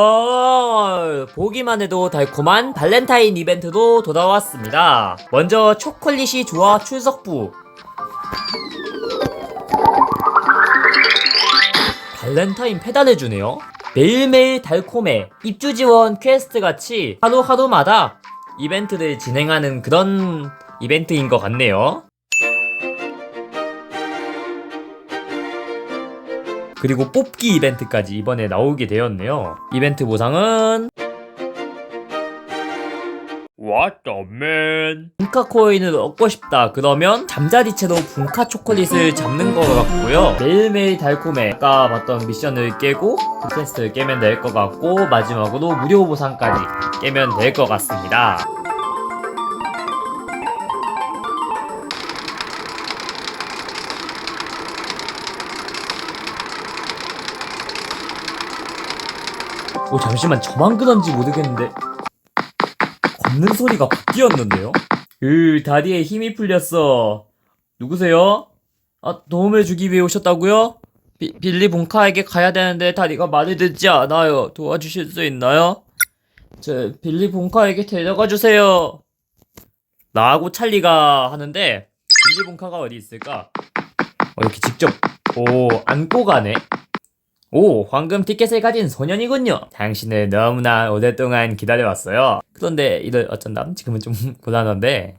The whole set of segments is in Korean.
어, 보기만 해도 달콤한 발렌타인 이벤트도 돌아왔습니다. 먼저 초콜릿이 좋아 출석부. 발렌타인 페달해주네요. 매일매일 달콤해. 입주 지원 퀘스트 같이 하루하루마다 이벤트를 진행하는 그런 이벤트인 것 같네요. 그리고 뽑기 이벤트까지 이번에 나오게 되었네요. 이벤트 보상은 What the man? 분카 코인을 얻고 싶다. 그러면 잠자리채로 분카 초콜릿을 잡는 것 같고요. 매일매일 달콤해. 아까 봤던 미션을 깨고 그 퀘스트를 깨면 될 것 같고 마지막으로 무료 보상까지 깨면 될 것 같습니다. 오 잠시만 저만 그런지 모르겠는데 걷는 소리가 바뀌었는데요? 으 다리에 힘이 풀렸어 누구세요? 아 도움을 주기 위해 오셨다고요? 비, 빌리 본카에게 가야 되는데 다리가 말을 듣지 않아요 도와주실 수 있나요? 저 빌리 본카에게 데려가 주세요 나하고 찰리가 하는데 빌리 본카가 어디 있을까? 어, 이렇게 직접 오 안고 가네 오, 황금 티켓을 가진 소년이군요. 당신을 너무나 오랫동안 기다려왔어요. 그런데 이를 어쩐담? 지금은 좀 곤란한데.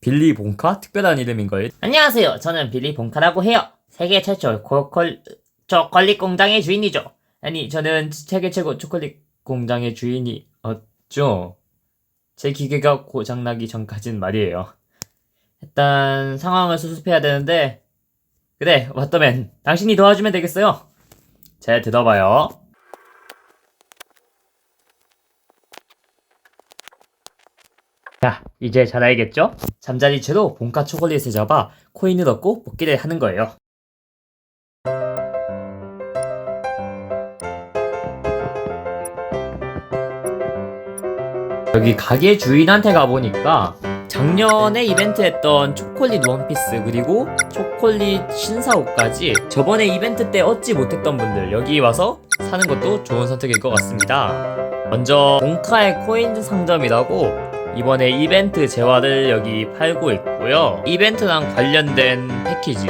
빌리 본카? 특별한 이름인걸. 안녕하세요. 저는 빌리 본카라고 해요. 세계 최초 고콜, 초콜릿 공장의 주인이죠. 아니, 저는 세계 최고 초콜릿 공장의 주인이 었죠. 제 기계가 고장나기 전까진 말이에요. 일단 상황을 수습해야 되는데 그래, 왓더맨. 당신이 도와주면 되겠어요. 잘 들어봐요. 자, 이제 잘 알겠죠? 잠자리 채로 본가 초콜릿을 잡아 코인을 얻고 뽑기를 하는 거예요. 여기 가게 주인한테 가보니까 작년에 이벤트 했던 초콜릿 원피스 그리고 초 콜릿 신사옷까지 저번에 이벤트 때 얻지 못했던 분들 여기 와서 사는 것도 좋은 선택일 것 같습니다. 먼저 본카의 코인 상점이라고 이번에 이벤트 재화를 여기 팔고 있고요. 이벤트랑 관련된 패키지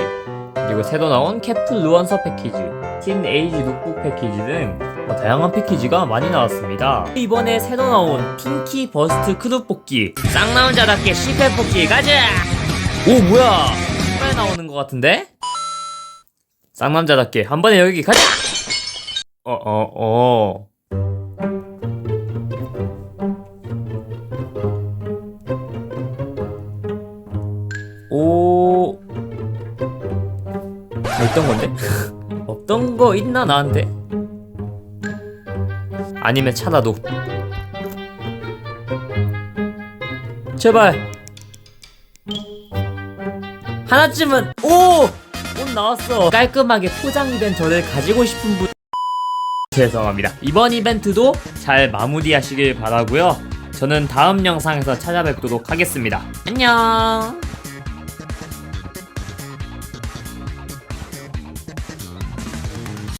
그리고 새로 나온 캐플 루언서 패키지 팀 에이지 룩북 패키지 등뭐 다양한 패키지가 많이 나왔습니다. 이번에 새로 나온 핑키 버스트 크루 뽑기 쌍남자답게 10회 뽑기 가자! 오 뭐야 정말 나오는 것 같은데? 쌍남자답게 한 번에 여기 가자! 어 어 어, 오 어떤 건데? 없던 거 있나 나한테? 아니면 차라도 제발 하나쯤은 오! 옷 나왔어. 깔끔하게 포장된 저를 가지고 싶은 분. 죄송합니다. 이번 이벤트도 잘 마무리하시길 바라고요. 저는 다음 영상에서 찾아뵙도록 하겠습니다. 안녕